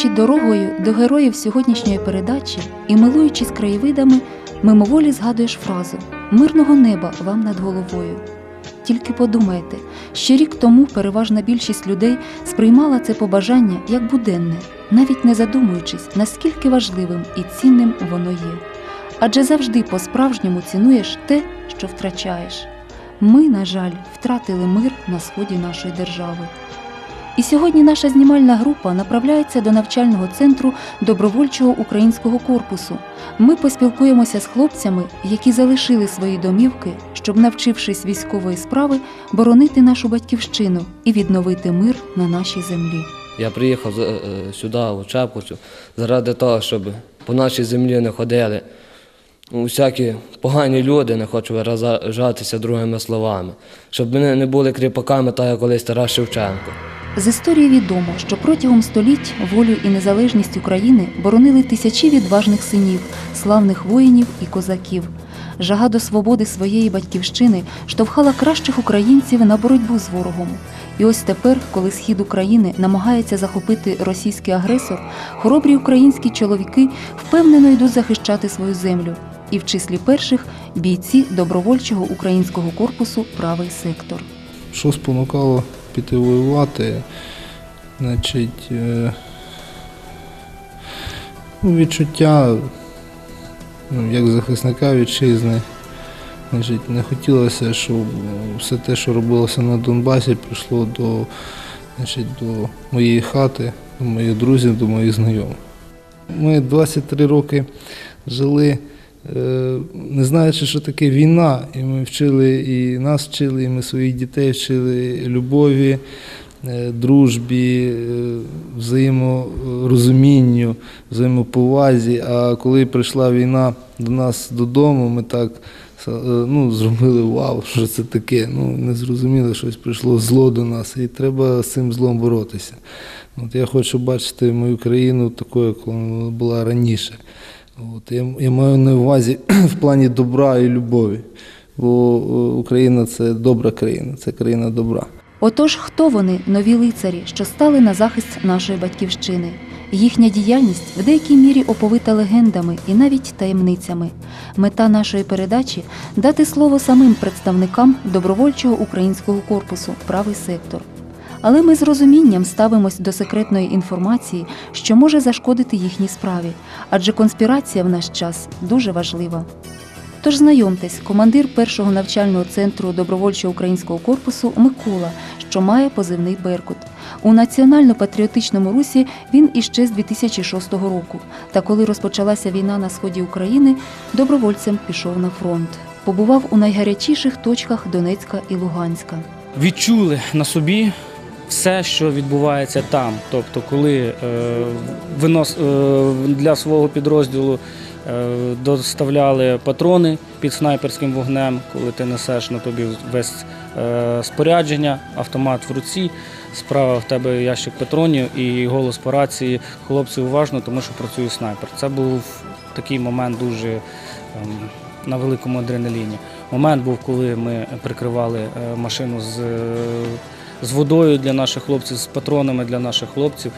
Їдучи дорогою до героїв сьогоднішньої передачі і милуючись краєвидами, мимоволі згадуєш фразу Мирного неба вам над головою. Тільки подумайте, що рік тому переважна більшість людей сприймала це побажання як буденне, навіть не задумуючись, наскільки важливим і цінним воно є. Адже завжди по-справжньому цінуєш те, що втрачаєш. Ми, на жаль, втратили мир на сході нашої держави. І сьогодні наша знімальна група направляється до навчального центру добровольчого українського корпусу. Ми поспілкуємося з хлопцями, які залишили свої домівки, щоб, навчившись військової справи, боронити нашу батьківщину і відновити мир на нашій землі. Я приїхав е, е, сюди, у Чепкуцю, заради того, щоб по нашій землі не ходили всякі погані люди, не хочу виражатися другими словами, щоб вони не були кріпаками, так як колись Тарас Шевченко. З історії відомо, що протягом століть волю і незалежність України боронили тисячі відважних синів, славних воїнів і козаків. Жага до свободи своєї батьківщини штовхала кращих українців на боротьбу з ворогом. І ось тепер, коли схід України намагається захопити російський агресор, хоробрі українські чоловіки впевнено йдуть захищати свою землю. І в числі перших бійці добровольчого українського корпусу Правий сектор. Що спонукало піти воювати? Значить, е, ну, відчуття ну, як захисника вітчизни. Значить, не хотілося, щоб все те, що робилося на Донбасі, прийшло до, значить, до моєї хати, до моїх друзів, до моїх знайомих. Ми 23 роки жили, не знаючи, що таке війна, і ми вчили, і нас вчили, і ми своїх дітей вчили любові, е, дружбі, е, взаєморозумінню, взаємоповазі. А коли прийшла війна до нас додому, ми так е, ну, зробили вау, що це таке. Ну, не зрозуміли, щось прийшло зло до нас, і треба з цим злом боротися. От я хочу бачити мою країну такою, як вона була раніше. От, я, я маю на увазі в плані добра і любові. Бо е, Україна це добра країна, це країна добра. Отож, хто вони, нові лицарі, що стали на захист нашої батьківщини? Їхня діяльність в деякій мірі оповита легендами і навіть таємницями. Мета нашої передачі дати слово самим представникам добровольчого українського корпусу Правий сектор. Але ми з розумінням ставимось до секретної інформації, що може зашкодити їхній справі, адже конспірація в наш час дуже важлива. Тож знайомтесь, командир першого навчального центру добровольчого українського корпусу Микола, що має позивний Беркут. У національно-патріотичному русі він іще з 2006 року. Та коли розпочалася війна на сході України, добровольцем пішов на фронт. Побував у найгарячіших точках Донецька і Луганська. відчули на собі все, що відбувається там. Тобто, коли е, винос, е, для свого підрозділу е, доставляли патрони під снайперським вогнем, коли ти несеш на тобі весь спорядження, автомат в руці, справа в тебе ящик патронів і голос по рації хлопці уважно, тому що працює снайпер. Це був такий момент дуже ем, на великому адреналіні. Момент був, коли ми прикривали машину з, з водою для наших хлопців, з патронами для наших хлопців,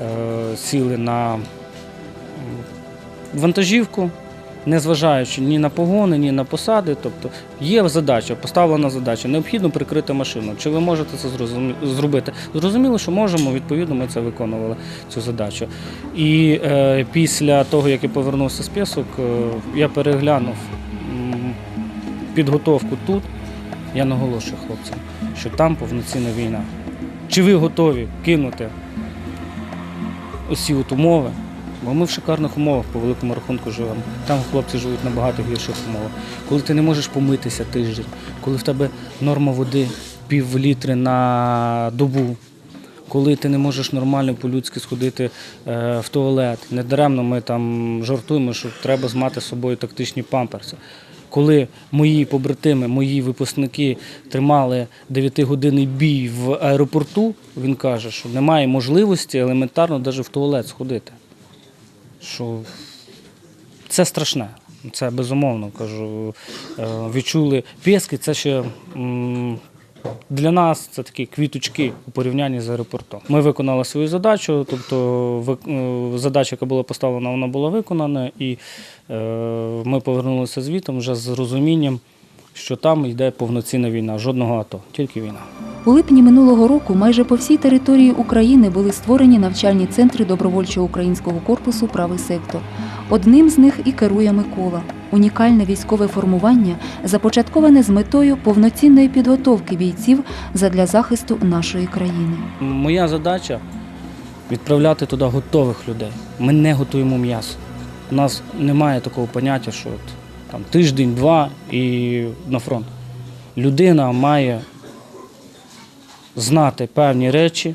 е, сіли на вантажівку, незважаючи ні на погони, ні на посади. Тобто є задача, поставлена задача, необхідно прикрити машину. Чи ви можете це зробити? Зрозуміло, що можемо, відповідно, ми це виконували, цю задачу. І е, після того, як я повернувся з пісок, е, я переглянув підготовку тут. Я наголошую хлопцям, що там повноцінна війна. Чи ви готові кинути усі от умови? Бо ми в шикарних умовах по великому рахунку живемо. Там хлопці живуть набагато гірших умовах. Коли ти не можеш помитися тиждень, коли в тебе норма води пів літри на добу, коли ти не можеш нормально по-людськи сходити е, в туалет. Недаремно ми там жартуємо, що треба мати з собою тактичні памперси. Коли мої побратими, мої випускники тримали 9-годинний бій в аеропорту, він каже, що немає можливості елементарно навіть в туалет сходити. Що це страшне. Це безумовно кажу. Е, Відчули піски, це ще Для нас це такі квіточки у порівнянні з аеропортом. Ми виконали свою задачу, тобто е, задача, яка була поставлена, вона була виконана, і е, ми повернулися звітом вже з розумінням, що там йде повноцінна війна, жодного АТО, тільки війна. У липні минулого року майже по всій території України були створені навчальні центри добровольчого українського корпусу Правий сектор. Одним з них і керує Микола. Унікальне військове формування започатковане з метою повноцінної підготовки бійців задля захисту нашої країни. Моя задача відправляти туди готових людей. Ми не готуємо м'ясо. У нас немає такого поняття, що тиждень-два і на фронт. Людина має знати певні речі,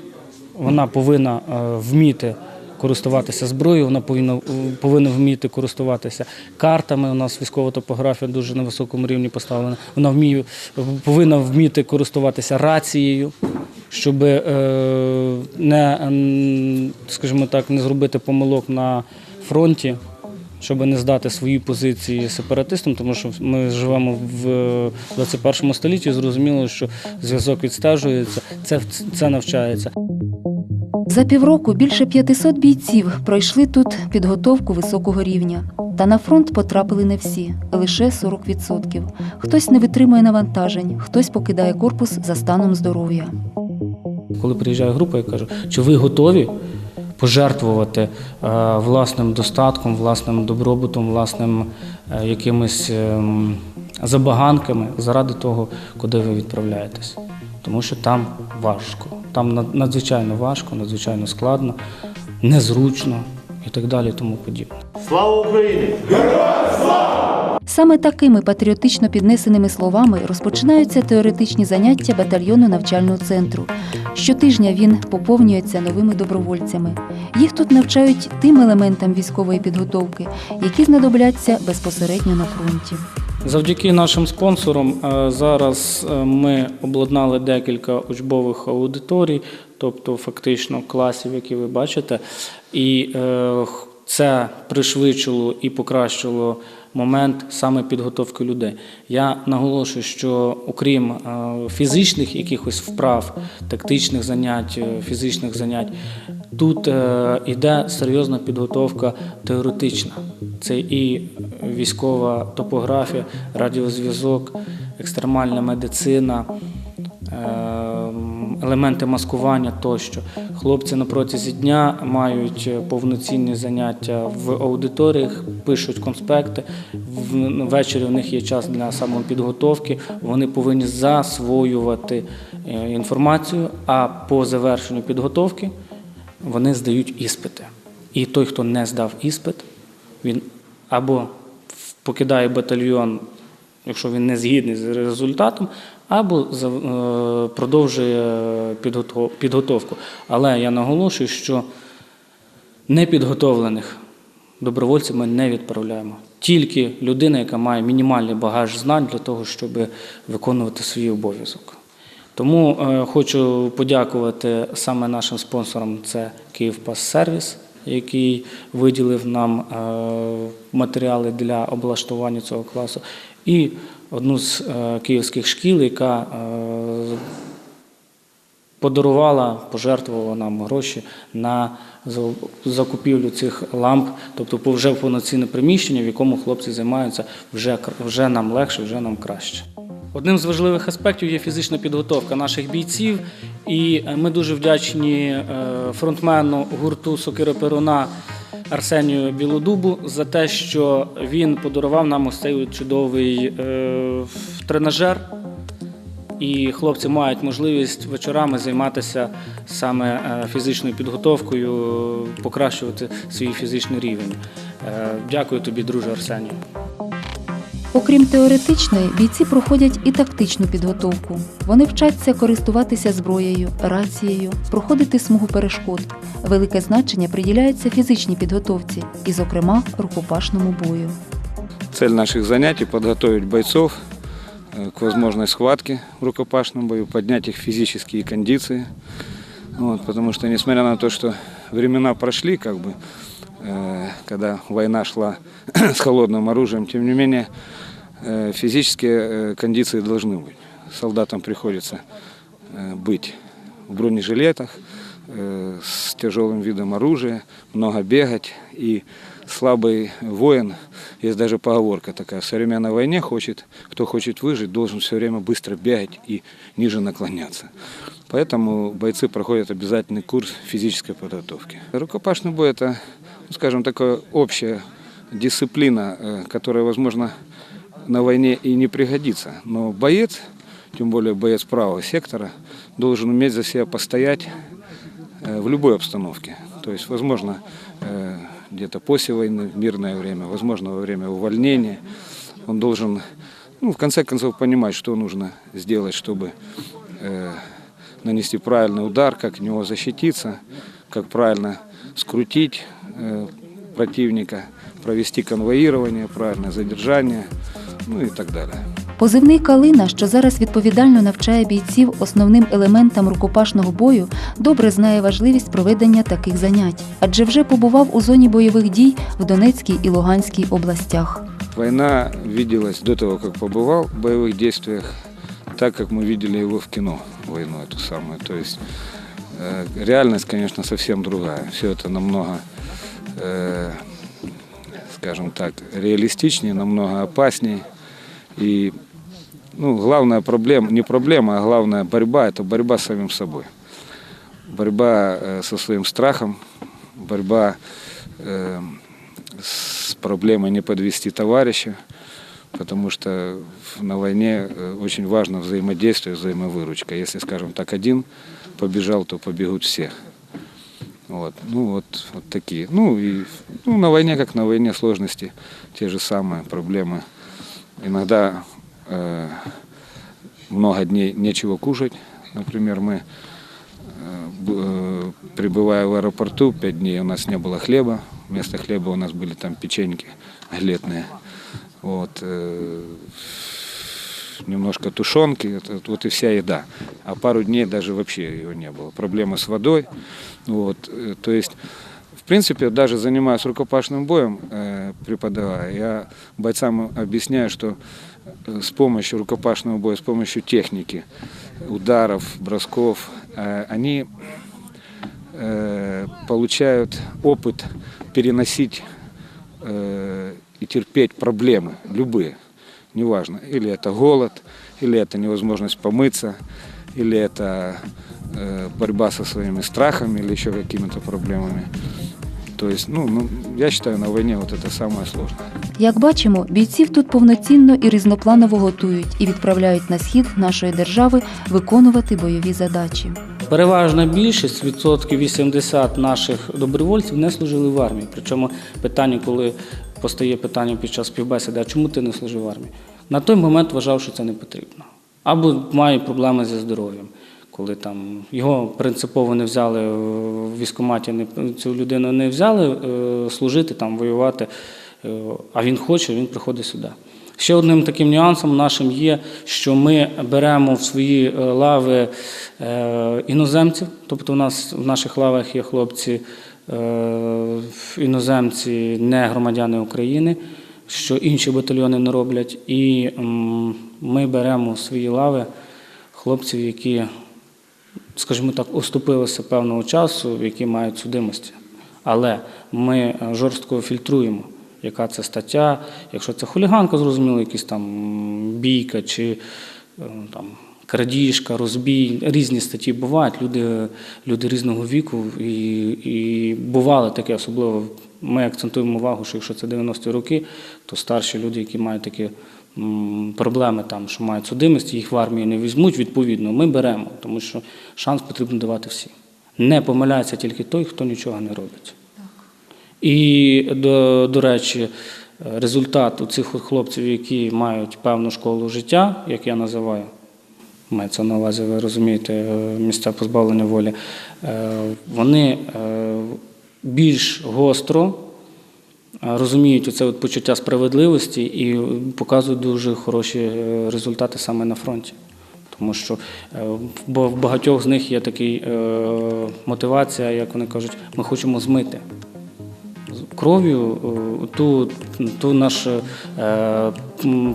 вона повинна е, вміти користуватися зброєю, вона повинна, повинна вміти користуватися картами. У нас військова топографія дуже на високому рівні поставлена. Вона вміє, повинна вміти користуватися рацією, щоб е, не, скажімо так, не зробити помилок на фронті. Щоб не здати свої позиції сепаратистам, тому що ми живемо в 21 столітті, зрозуміло, що зв'язок відстежується, це, це навчається. За півроку більше 500 бійців пройшли тут підготовку високого рівня. Та на фронт потрапили не всі, лише 40%. Хтось не витримує навантажень, хтось покидає корпус за станом здоров'я. Коли приїжджає група, я кажу, чи ви готові пожертвувати е, власним достатком, власним добробутом, власним е, якимись ем, забаганками заради того, куди ви відправляєтесь. Тому що там важко, там над- надзвичайно важко, надзвичайно складно, незручно і так далі, тому подібне. Слава Україні! Героям слава! Саме такими патріотично піднесеними словами розпочинаються теоретичні заняття батальйону навчального центру. Щотижня він поповнюється новими добровольцями. Їх тут навчають тим елементам військової підготовки, які знадобляться безпосередньо на фронті. Завдяки нашим спонсорам е, зараз е, ми обладнали декілька учбових аудиторій, тобто фактично класів, які ви бачите, і е, це пришвидшило і покращило момент саме підготовки людей. Я наголошую, що окрім е, фізичних якихось вправ, тактичних занять, е, фізичних занять, тут йде іде серйозна підготовка теоретична. Це і військова топографія, радіозв'язок, екстремальна медицина, елементи маскування тощо. Хлопці на протязі дня мають повноцінні заняття в аудиторіях, пишуть конспекти. Ввечері у них є час для самопідготовки. Вони повинні засвоювати е, інформацію, а по завершенню підготовки вони здають іспити. І той, хто не здав іспит, він або покидає батальйон, якщо він не згідний з результатом, або е, продовжує підготовку. Але я наголошую, що непідготовлених добровольців ми не відправляємо. Тільки людина, яка має мінімальний багаж знань для того, щоб виконувати свій обов'язок. Тому е, хочу подякувати саме нашим спонсорам. Це Київпассервіс, який виділив нам е, матеріали для облаштування цього класу, і одну з е, київських шкіл, яка е, подарувала, пожертвувала нам гроші на закупівлю цих ламп, тобто вже повноцінне приміщення, в якому хлопці займаються вже, вже нам легше, вже нам краще. Одним з важливих аспектів є фізична підготовка наших бійців, і е, ми дуже вдячні фронтмену гурту Сокира Перуна Арсенію Білодубу за те, що він подарував нам ось цей чудовий е, тренажер. І хлопці мають можливість вечорами займатися саме е, фізичною підготовкою, покращувати свій фізичний рівень. Е, Дякую тобі, друже Арсенію. Окрім теоретичної, бійці проходять і тактичну підготовку. Вони вчаться користуватися зброєю, рацією, проходити смугу перешкод. Велике значення приділяється фізичній підготовці, і, зокрема, рукопашному бою. Цель наших занятий – подготовить бойцов э, к возможной схватке в рукопашном бою, поднять их физические кондиции. Вот, потому что, несмотря на то, что времена прошли, как бы, э, когда война шла с холодным оружием, тем не менее, э, физические э, кондиции должны быть. солдатам приходится э, быть в бронежилетах, э, с тяжелым видом оружия, много бегать. И слабый воин, есть даже поговорка такая, в современной войне хочет, кто хочет выжить, должен все время быстро бегать и ниже наклоняться. Поэтому бойцы проходят обязательный курс физической подготовки. Рукопашный бой – это, скажем, такая общая дисциплина, э, которая, возможно, на войне и не пригодится. Но боец, тем более боец правого сектора, должен уметь за себя постоять э, в любой обстановке. То есть, возможно, э, где-то после войны, в мирное время, возможно, во время увольнения. Он должен, ну, в конце концов, понимать, что нужно сделать, чтобы нанести правильный удар, как от него защититься, как правильно скрутить э, противника, провести конвоирование, правильное задержание, ну и так далее. Позивний Калина, що зараз відповідально навчає бійців основним елементам рукопашного бою, добре знає важливість проведення таких занять, адже вже побував у зоні бойових дій в Донецькій і Луганській областях. Война виделась до того, как побывал в боевых действиях, так как мы видели его в кино, войну эту самую. То есть э, реальность, конечно, совсем другая. Все это намного, э, скажем так, реалистичнее, намного опаснее. И ну, главная проблема, не проблема, а главная борьба – это борьба с самим собой. Борьба э, со своим страхом, борьба э, с проблемой не подвести товарища, потому что на войне э, очень важно взаимодействие, взаимовыручка. Если, скажем так, один побежал, то побегут все. Вот. Ну вот, вот такие. Ну и ну, на войне, как на войне, сложности те же самые проблемы. Иногда э, много дней нечего кушать. Например, мы, э, э, прибывая в аэропорту, пять дней у нас не было хлеба. Вместо хлеба у нас были там печеньки глетные. Вот, э, немножко тушенки, вот и вся еда. А пару дней даже вообще его не было. Проблема с водой. Вот, э, то есть, в принципе, даже занимаясь рукопашным боем, э, преподавая, я бойцам объясняю, что э, с помощью рукопашного боя, с помощью техники, ударов, бросков, они получают опыт переносить и терпеть проблемы, любые, неважно, или это голод, или это невозможность помыться, или это э, борьба со своими страхами, или еще какими-то проблемами. То есть, ну, ну, я считаю, на войне вот это самое сложное. Як бачимо, бійців тут повноцінно і різнопланово готують і відправляють на схід нашої держави виконувати бойові задачі. Переважна більшість, відсотків 80 наших добровольців не служили в армії. Причому питання, коли постає питання під час співбесіди, а чому ти не служив в армії? На той момент вважав, що це не потрібно. Або має проблеми зі здоров'ям, коли там його принципово не взяли в військкоматі, не, цю людину не взяли е, служити, там, воювати, е, а він хоче, він приходить сюди. Ще одним таким нюансом нашим є, що ми беремо в свої е, лави е, іноземців, тобто у нас в наших лавах є хлопці е, іноземці, не громадяни України, що інші батальйони не роблять. І ми беремо свої лави хлопців, які, скажімо так, оступилися певного часу, які мають судимості. Але ми е, жорстко фільтруємо, яка це стаття. Якщо це хуліганка, зрозуміло, якісь там бійка чи е, там. Крадіжка, розбій, різні статті бувають. Люди, люди різного віку, і, і бувало таке, особливо ми акцентуємо увагу, що якщо це 90-ті роки, то старші люди, які мають такі проблеми, там, що мають судимості, їх в армію не візьмуть, відповідно, ми беремо, тому що шанс потрібно давати всім. Не помиляється тільки той, хто нічого не робить. І, до, до речі, результат у цих хлопців, які мають певну школу життя, як я називаю, мається на увазі, ви розумієте, е, місця позбавлення волі, е, вони е, більш гостро розуміють оце от почуття справедливості і показують дуже хороші результати саме на фронті. Тому що бо в багатьох з них є така мотивація, як вони кажуть, ми хочемо змити кров'ю ту, ту наш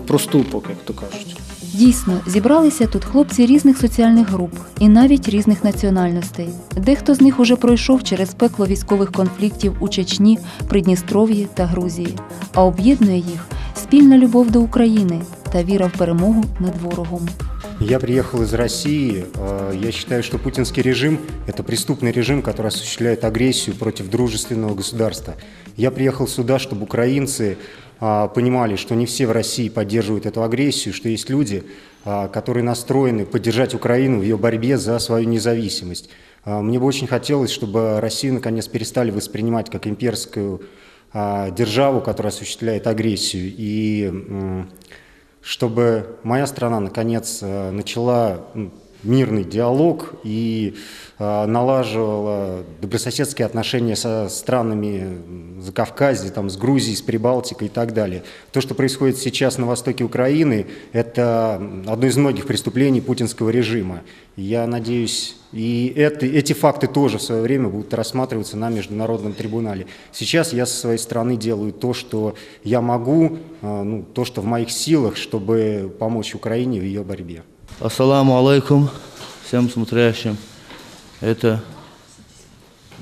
проступок, як то кажуть. Дійсно, зібралися тут хлопці різних соціальних груп і навіть різних національностей. Дехто з них уже пройшов через пекло військових конфліктів у Чечні, Придністров'ї та Грузії, а об'єднує їх спільна любов до України та віра в перемогу над ворогом. Я приехал из России. Э, Я считаю, что путинский режим – это преступный режим, который осуществляет агрессию против дружественного государства. Я приехал сюда, чтобы украинцы а, понимали, что не все в России поддерживают эту агрессию, что есть люди, а, которые настроены поддержать Украину в ее борьбе за свою независимость. А, Мне бы очень хотелось, чтобы Россию наконец перестали воспринимать как имперскую а, державу, которая осуществляет агрессию, и чтобы моя страна наконец начала мирный диалог и э, налаживала добрососедские отношения со странами Закавказья, там, с Грузией, с Прибалтикой и так далее. То, что происходит сейчас на востоке Украины, это одно из многих преступлений путинского режима. Я надеюсь, и это, эти факты тоже в свое время будут рассматриваться на Международном трибунале. Сейчас я со своей стороны делаю то, что я могу, э, ну, то, что в моих силах, чтобы помочь Украине в ее борьбе. Ассаламу алейкум всем смотрящим. Это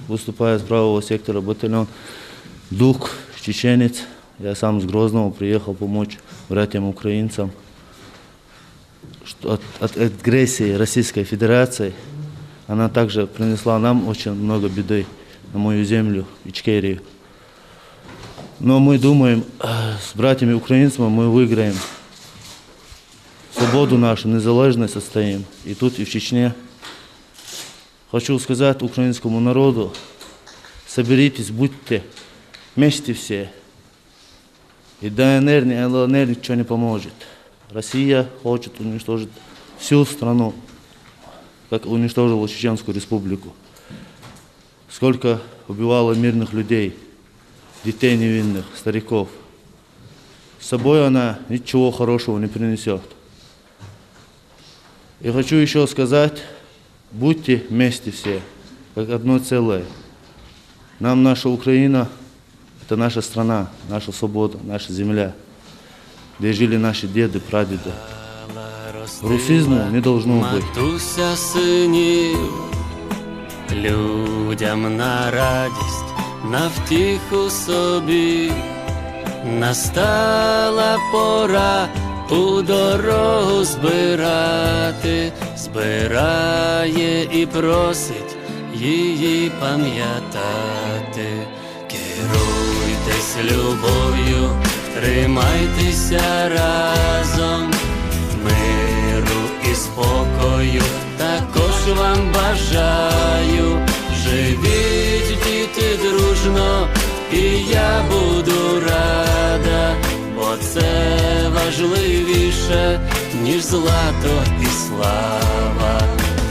выступая с правого сектора батальон Дух, чеченец. Я сам с Грозного приехал помочь братьям украинцам от, от агрессии Российской Федерации. Она также принесла нам очень много беды на мою землю, Ичкерию. Но мы думаем, э, с братьями украинцами мы выиграем свободу нашу, незалежність состоим. И тут, и в Чечне. Хочу сказать украинскому народу, соберитесь, будьте вместе все. И ДНР, ни ЛНР ничего не поможет. Россия хочет уничтожить всю страну, как уничтожила Чеченскую республику. Сколько убивало мирных людей, детей невинных, стариков. С собой она ничего хорошего не принесет. И хочу еще сказать, будьте вместе все, как одно целое. Нам наша Украина – это наша страна, наша свобода, наша земля, где жили наши деды, прадеды. Русизму не должно быть. Матуся синів, людям на радість, на втіху собі, настала пора у дорогу збирати, збирає і просить її пам'ятати. Керуйтесь любов'ю, тримайтеся разом миру і спокою також вам бажаю. Живіть, діти, дружно, і я буду рада, це важливіше, ніж злато і слава.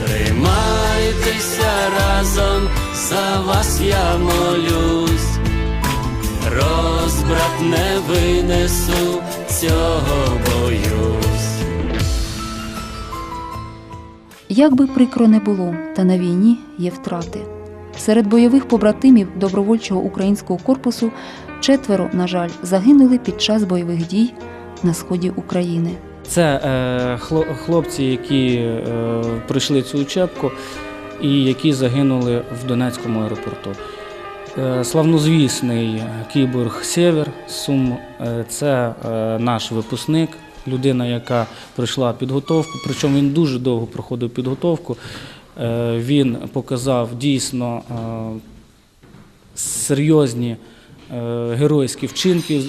Тримайтеся разом, за вас я молюсь розбрат не винесу, цього боюсь. Як би прикро не було, та на війні є втрати. Серед бойових побратимів добровольчого українського корпусу четверо, на жаль, загинули під час бойових дій на сході України. Це е, хлопці, які е, пройшли цю учебку і які загинули в Донецькому аеропорту. Е, славнозвісний кіборг Сєвєр з Сум е, це е, наш випускник, людина, яка пройшла підготовку. Причому він дуже довго проходив підготовку. Він показав дійсно серйозні геройські вчинки,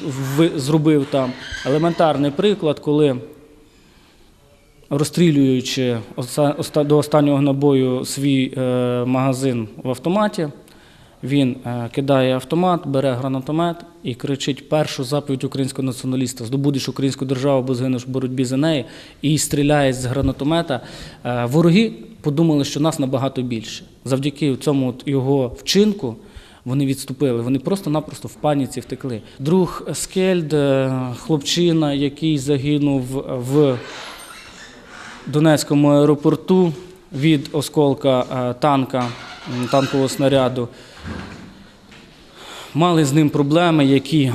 зробив там. Елементарний приклад, коли розстрілюючи до останнього набою свій е, магазин в автоматі, він е, кидає автомат, бере гранатомет і кричить першу заповідь українського націоналіста: здобудеш українську державу, бо згинеш в боротьбі за неї, і стріляє з гранатомета. Е, Вороги подумали, що нас набагато більше. Завдяки цьому його вчинку. Вони відступили, вони просто-напросто в паніці втекли. Друг Скельд, е, хлопчина, який загинув в Донецькому аеропорту від осколка е, танка, танкового снаряду. Мали з ним проблеми, які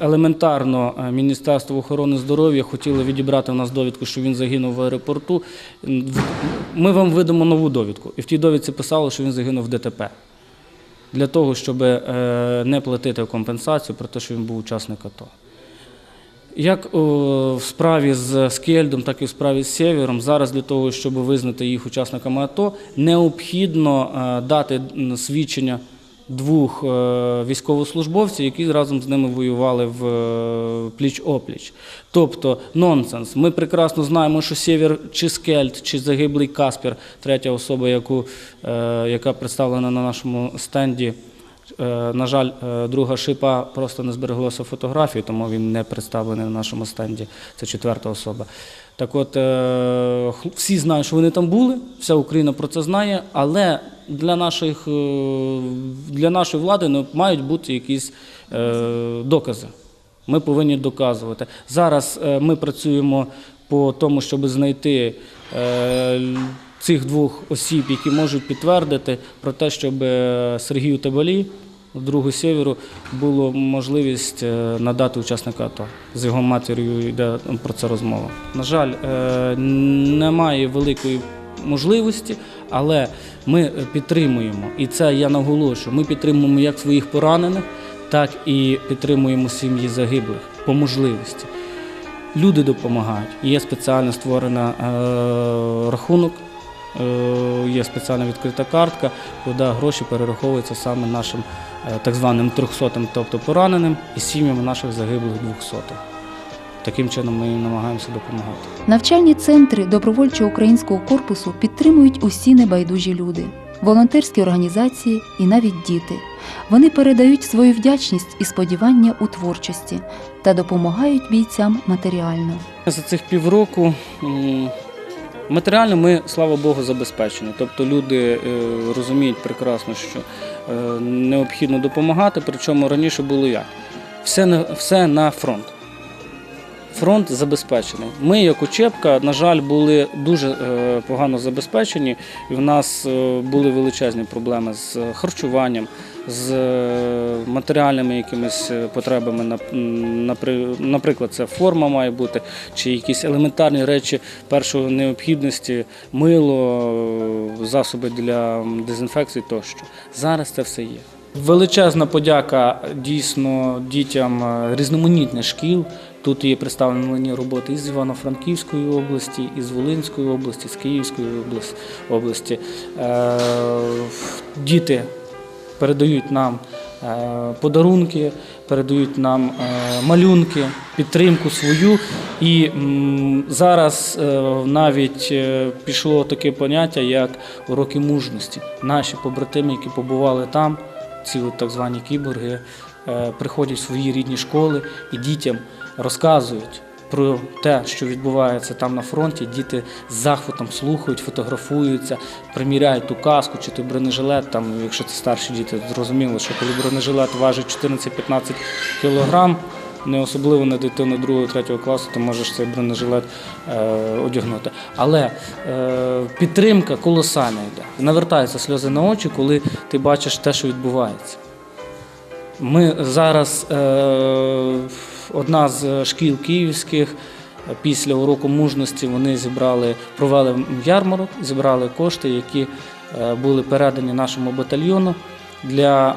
елементарно е, Міністерство охорони здоров'я хотіло відібрати в нас довідку, що він загинув в аеропорту. Ми вам видамо нову довідку. І в тій довідці писало, що він загинув в ДТП. Для того, щоб е, не платити компенсацію про те, що він був учасник АТО. Як в справі з Скельдом, так і в справі з Сєвєром, зараз для того, щоб визнати їх учасниками АТО, необхідно е, дати свідчення двох е, військовослужбовців, які разом з ними воювали в е, пліч-опліч. Тобто нонсенс. Ми прекрасно знаємо, що Сєвєр чи Скельд, чи загиблий Каспір, третя особа, яку, е, яка представлена на нашому стенді, На жаль, друга шипа просто не збереглося фотографії, тому він не представлений на нашому стенді. Це четверта особа. Так от, е, всі знають, що вони там були, вся Україна про це знає, але для, наших, е, для нашої влади ну, мають бути якісь е, докази. Ми повинні доказувати. Зараз ми працюємо по тому, щоб знайти цих двох осіб, які можуть підтвердити про те, щоб Сергію Табалі, другу сєвєру, було можливість е, надати учасника АТО. З його матір'ю йде про це розмова. На жаль, е, немає великої можливості, але ми підтримуємо, і це я наголошую. Ми підтримуємо як своїх поранених, так і підтримуємо сім'ї загиблих по можливості. Люди допомагають. Є спеціально створена е, рахунок, е, є спеціальна відкрита картка, куди гроші перераховуються саме нашим е, так званим трьохсотим, тобто пораненим, і сім'ям наших загиблих двохсотих. Таким чином ми їм намагаємося допомагати. Навчальні центри добровольчого українського корпусу підтримують усі небайдужі люди, волонтерські організації і навіть діти. Вони передають свою вдячність і сподівання у творчості та допомагають бійцям матеріально. За цих півроку матеріально ми, слава Богу, забезпечені. Тобто люди е, розуміють прекрасно, що е, необхідно допомагати, причому раніше було як? Все на, все на фронт. Фронт забезпечений. Ми, як учебка, на жаль, були дуже е, погано забезпечені, і в нас е, були величезні проблеми з харчуванням, з е, матеріальними якимись е, потребами. Наприклад, це форма має бути, чи якісь елементарні речі першої необхідності, мило, е, засоби для дезінфекції тощо. Зараз це все є. Величезна подяка дійсно дітям е, різноманітних шкіл. Тут є представлені роботи із Івано-Франківської області, із Волинської області, з Київської області. Е, Діти передають нам е, подарунки, передають нам е, малюнки, підтримку свою. І зараз навіть пішло таке поняття, як уроки мужності. Наші побратими, які побували там, ці так звані кіборги, приходять в свої рідні школи і дітям розказують. Про те, що відбувається там на фронті, діти з захватом слухають, фотографуються, приміряють ту каску чи той бронежилет. Там, якщо це старші діти, зрозуміло, що коли бронежилет важить 14-15 кілограм, не особливо на дитину 2-3 класу, ти можеш цей бронежилет е, одягнути. Але е, підтримка колосальна йде. Навертаються сльози на очі, коли ти бачиш те, що відбувається. Ми зараз е, одна з шкіл київських. е, Після уроку мужності вони зібрали, провели ярмарок, зібрали кошти, які е, були передані нашому батальйону для е,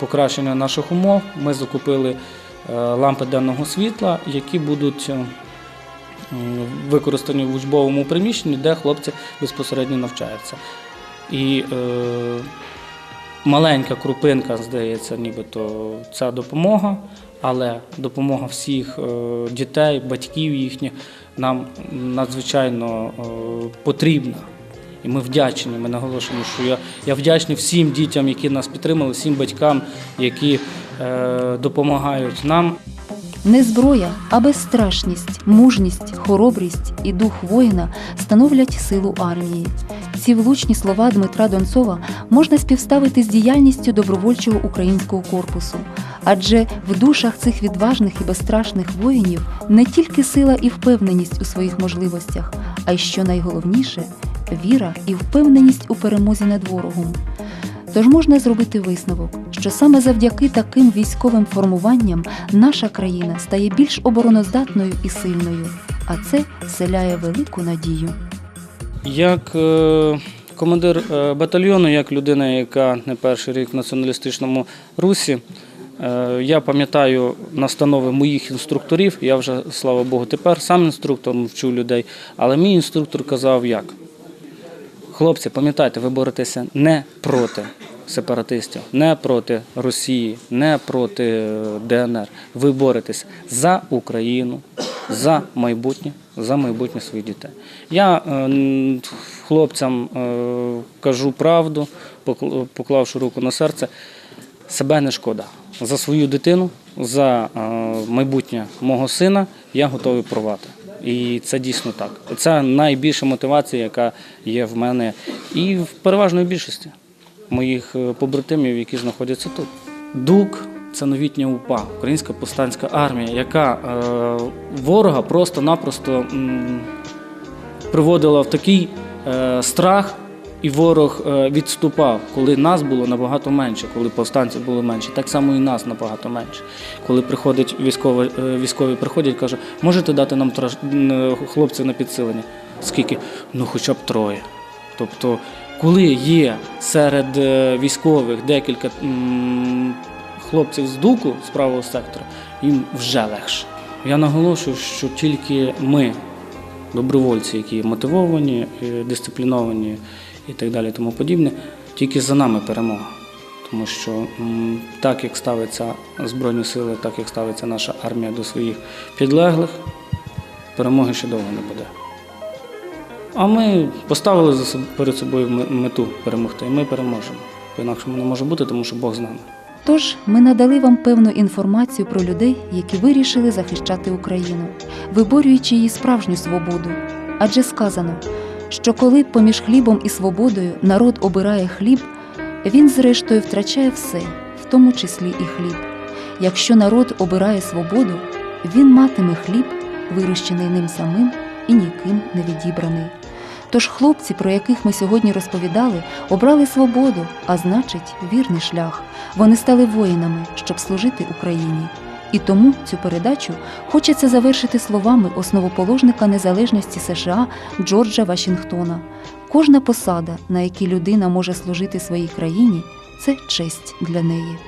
покращення наших умов. Ми закупили е, лампи денного світла, які будуть е, використані в учбовому приміщенні, де хлопці безпосередньо навчаються. І е, маленька крупинка, здається, нібито ця допомога, але допомога всіх е, дітей, батьків їхніх нам надзвичайно е, потрібна. І ми вдячні. Ми наголошуємо, що я, я вдячний всім дітям, які нас підтримали, всім батькам, які е, допомагають нам. Не зброя, а безстрашність, мужність, хоробрість і дух воїна становлять силу армії. Ці влучні слова Дмитра Донцова можна співставити з діяльністю добровольчого українського корпусу, адже в душах цих відважних і безстрашних воїнів не тільки сила і впевненість у своїх можливостях, а й що найголовніше віра і впевненість у перемозі над ворогом. Тож можна зробити висновок, що саме завдяки таким військовим формуванням наша країна стає більш обороноздатною і сильною, а це вселяє велику надію. Як е, командир е, батальйону, як людина, яка не перший рік в націоналістичному русі, я пам'ятаю настанови моїх інструкторів. Я вже, слава Богу, тепер сам інструктором вчу людей, але мій інструктор казав як. Хлопці, пам'ятайте, ви боретеся не проти сепаратистів, не проти Росії, не проти е, ДНР. Ви боретесь за Україну, за майбутнє, за майбутнє своїх дітей. Я е, хлопцям е, кажу правду, покл- поклавши руку на серце, себе не шкода. За свою дитину, за е, майбутнє мого сина я готовий порвати. І це дійсно так. Це найбільша мотивація, яка є в мене, і в переважної більшості моїх е, побратимів, які знаходяться тут. ДУК це новітня УПА, Українська повстанська армія, яка е, ворога просто-напросто приводила в такий страх, і ворог е, відступав, коли нас було набагато менше, коли повстанців було менше. Так само і нас набагато менше. Коли приходить військові, е, військові приходять, каже, можете дати нам траж... хлопців на підсилення? Скільки? Ну хоча б троє. Тобто, коли є серед е, військових декілька хлопців з дуку з правого сектора, їм вже легше. Я наголошую, що тільки ми, добровольці, які мотивовані, е, дисципліновані і так далі, тому подібне, тільки за нами перемога. Тому що так як ставиться Збройні сили, так як ставиться наша армія до своїх підлеглих, перемоги ще довго не буде. А ми поставили перед собою мету перемогти, і ми переможемо. По-інакшому не може бути, тому що Бог з нами. Тож ми надали вам певну інформацію про людей, які вирішили захищати Україну, виборюючи її справжню свободу. Адже сказано, що коли поміж хлібом і свободою народ обирає хліб, він зрештою втрачає все, в тому числі і хліб. Якщо народ обирає свободу, він матиме хліб, вирощений ним самим і ніким не відібраний. Тож хлопці, про яких ми сьогодні розповідали, обрали свободу, а значить, вірний шлях. Вони стали воїнами, щоб служити Україні. І тому цю передачу хочеться завершити словами основоположника незалежності США Джорджа Вашингтона. Кожна посада, на якій людина може служити своїй країні, це честь для неї.